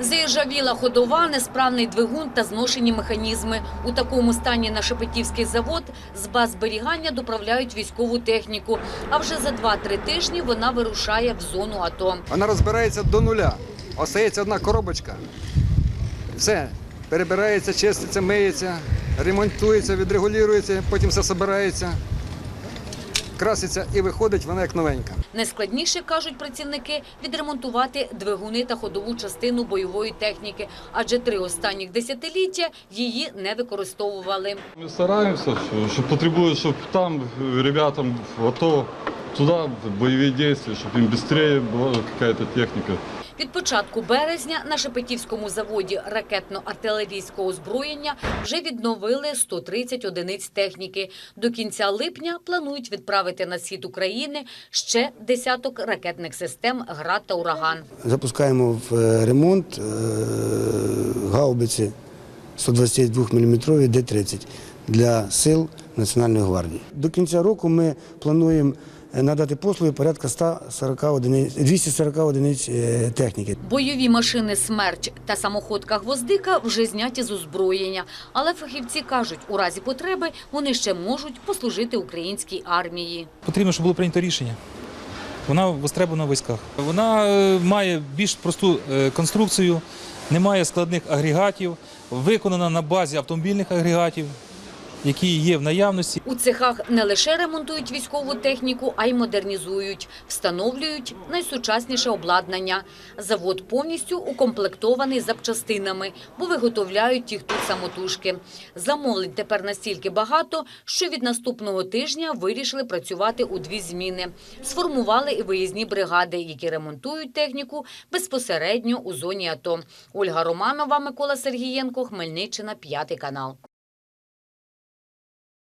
Заіржавіла ходова, несправний двигун та зношені механізми. У такому стані на Шепетівський завод з баз зберігання доправляють військову техніку. А вже за 2-3 тижні вона вирушає в зону АТО. Вона розбирається до нуля. Остається одна коробочка. Все. Перебирається, чиститься, миється, ремонтується, відрегулюється, потім все збирається, краситься і виходить вона як новенька. Найскладніше, кажуть працівники, відремонтувати двигуни та ходову частину бойової техніки, адже три останніх десятиліття її не використовували. Ми стараємося, що, потребує, щоб там ребятам в АТО, туди в бойові дії, щоб їм швидше була якась техніка. Від початку березня на Шепетівському заводі ракетно-артилерійського озброєння вже відновили 130 одиниць техніки. До кінця липня планують відправити на схід України ще десяток ракетних систем «Град» та «Ураган». Запускаємо в е, ремонт е, гаубиці 122 мм Д-30 для сил Національної гвардії. До кінця року ми плануємо надати послуги порядка 140 одиниць, 240 одиниць е, техніки. Бойові машини «Смерч» та самоходка «Гвоздика» вже зняті з озброєння. Але фахівці кажуть, у разі потреби вони ще можуть послужити українській армії. Потрібно, щоб було прийнято рішення. Вона востребована в військах. Вона е, має більш просту е, конструкцію, не має складних агрегатів, виконана на базі автомобільних агрегатів, які є в наявності. У цехах не лише ремонтують військову техніку, а й модернізують, встановлюють найсучасніше обладнання. Завод повністю укомплектований запчастинами, бо виготовляють їх тут самотужки. Замовлень тепер настільки багато, що від наступного тижня вирішили працювати у дві зміни. Сформували і виїзні бригади, які ремонтують техніку безпосередньо у зоні АТО. Ольга Романова, Микола Сергієнко, Хмельниччина, п'ятий канал.